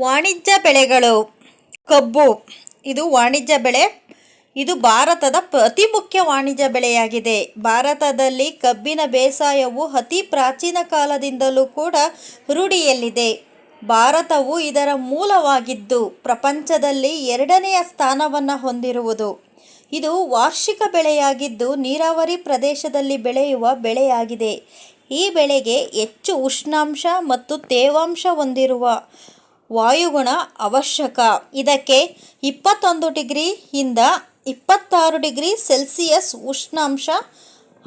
ವಾಣಿಜ್ಯ ಬೆಳೆಗಳು. ಕಬ್ಬು. ಇದು ವಾಣಿಜ್ಯ ಬೆಳೆ. ಇದು ಭಾರತದ ಅತಿ ಮುಖ್ಯ ವಾಣಿಜ್ಯ ಬೆಳೆಯಾಗಿದೆ. ಭಾರತದಲ್ಲಿ ಕಬ್ಬಿನ ಬೇಸಾಯವು ಅತಿ ಪ್ರಾಚೀನ ಕಾಲದಿಂದಲೂ ಕೂಡ ರೂಢಿಯಲ್ಲಿದೆ. ಭಾರತವು ಇದರ ಮೂಲವಾಗಿದ್ದು, ಪ್ರಪಂಚದಲ್ಲಿ ಎರಡನೆಯ ಸ್ಥಾನವನ್ನು ಹೊಂದಿರುವುದು. ಇದು ವಾರ್ಷಿಕ ಬೆಳೆಯಾಗಿದ್ದು, ನೀರಾವರಿ ಪ್ರದೇಶದಲ್ಲಿ ಬೆಳೆಯುವ ಬೆಳೆಯಾಗಿದೆ. ಈ ಬೆಳೆಗೆ ಹೆಚ್ಚು ಉಷ್ಣಾಂಶ ಮತ್ತು ತೇವಾಂಶ ಹೊಂದಿರುವ ವಾಯುಗುಣ ಅವಶ್ಯಕ. ಇದಕ್ಕೆ ಇಪ್ಪತ್ತೊಂದು ಡಿಗ್ರಿಯಿಂದ ಇಪ್ಪತ್ತಾರು ಡಿಗ್ರಿ ಸೆಲ್ಸಿಯಸ್ ಉಷ್ಣಾಂಶ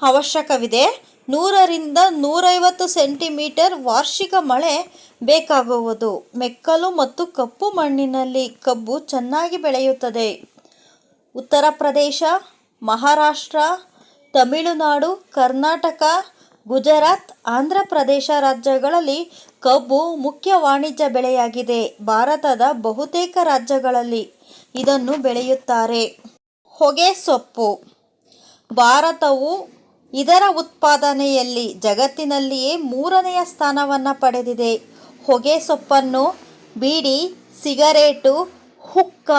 ಅವಶ್ಯಕವಿದೆ. ನೂರರಿಂದ ನೂರೈವತ್ತು ಸೆಂಟಿಮೀಟರ್ ವಾರ್ಷಿಕ ಮಳೆ ಬೇಕಾಗುವುದು. ಮೆಕ್ಕಲು ಮತ್ತು ಕಪ್ಪು ಮಣ್ಣಿನಲ್ಲಿ ಕಬ್ಬು ಚೆನ್ನಾಗಿ ಬೆಳೆಯುತ್ತದೆ. ಉತ್ತರ ಪ್ರದೇಶ, ಮಹಾರಾಷ್ಟ್ರ, ತಮಿಳುನಾಡು, ಕರ್ನಾಟಕ ಗುಜರಾತ್, ಆಂಧ್ರ ಪ್ರದೇಶ ರಾಜ್ಯಗಳಲ್ಲಿ ಕಬ್ಬು ಮುಖ್ಯ ವಾಣಿಜ್ಯ ಬೆಳೆಯಾಗಿದೆ. ಭಾರತದ ಬಹುತೇಕ ರಾಜ್ಯಗಳಲ್ಲಿ ಇದನ್ನು ಬೆಳೆಯುತ್ತಾರೆ. ಹೊಗೆ ಸೊಪ್ಪು. ಭಾರತವು ಇದರ ಉತ್ಪಾದನೆಯಲ್ಲಿ ಜಗತ್ತಿನಲ್ಲಿಯೇ ಮೂರನೆಯ ಸ್ಥಾನವನ್ನು ಪಡೆದಿದೆ. ಹೊಗೆ ಸೊಪ್ಪನ್ನು ಬೀಡಿ, ಸಿಗರೇಟು, ಹುಕ್ಕ,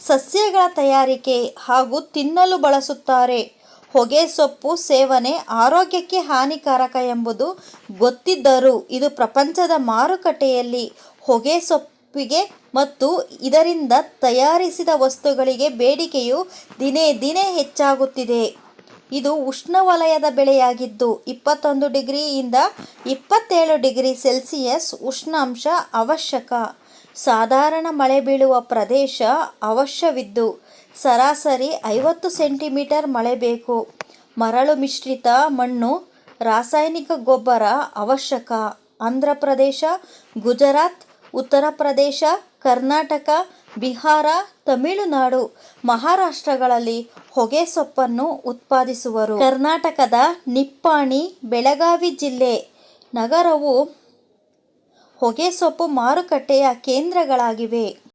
ಸಸ್ಯಗಳ ತಯಾರಿಕೆ ಹಾಗೂ ತಿನ್ನಲು ಬಳಸುತ್ತಾರೆ. ಹೊಗೆ ಸೊಪ್ಪು ಸೇವನೆ ಆರೋಗ್ಯಕ್ಕೆ ಹಾನಿಕಾರಕ ಎಂಬುದು ಗೊತ್ತಿದ್ದರೂ ಇದು ಪ್ರಪಂಚದ ಮಾರುಕಟ್ಟೆಯಲ್ಲಿ ಹೊಗೆ ಸೊಪ್ಪಿಗೆ ಮತ್ತು ಇದರಿಂದ ತಯಾರಿಸಿದ ವಸ್ತುಗಳಿಗೆ ಬೇಡಿಕೆಯು ದಿನೇ ದಿನೇ ಹೆಚ್ಚಾಗುತ್ತಿದೆ. ಇದು ಉಷ್ಣವಲಯದ ಬೆಳೆಯಾಗಿದ್ದು, ಇಪ್ಪತ್ತೊಂದು ಡಿಗ್ರಿಯಿಂದ ಇಪ್ಪತ್ತೇಳು ಡಿಗ್ರಿ ಸೆಲ್ಸಿಯಸ್ ಉಷ್ಣಾಂಶ ಅವಶ್ಯಕ. ಸಾಧಾರಣ ಮಳೆ ಬೀಳುವ ಪ್ರದೇಶ ಅವಶ್ಯವಿದ್ದು ಸರಾಸರಿ ಐವತ್ತು ಸೆಂಟಿಮೀಟರ್ ಮಳೆ ಬೇಕು. ಮರಳು ಮಿಶ್ರಿತ ಮಣ್ಣು, ರಾಸಾಯನಿಕ ಗೊಬ್ಬರ ಅವಶ್ಯಕ. ಆಂಧ್ರ ಪ್ರದೇಶ, ಗುಜರಾತ್, ಉತ್ತರ ಪ್ರದೇಶ, ಕರ್ನಾಟಕ, ಬಿಹಾರ, ತಮಿಳುನಾಡು, ಮಹಾರಾಷ್ಟ್ರಗಳಲ್ಲಿ ಹೊಗೆ ಸೊಪ್ಪನ್ನು ಉತ್ಪಾದಿಸುವರು. ಕರ್ನಾಟಕದ ನಿಪ್ಪಾಣಿ, ಬೆಳಗಾವಿ ಜಿಲ್ಲೆ ನಗರವು ಹೊಗೆ ಸೊಪ್ಪು ಮಾರುಕಟ್ಟೆಯ ಕೇಂದ್ರಗಳಾಗಿವೆ.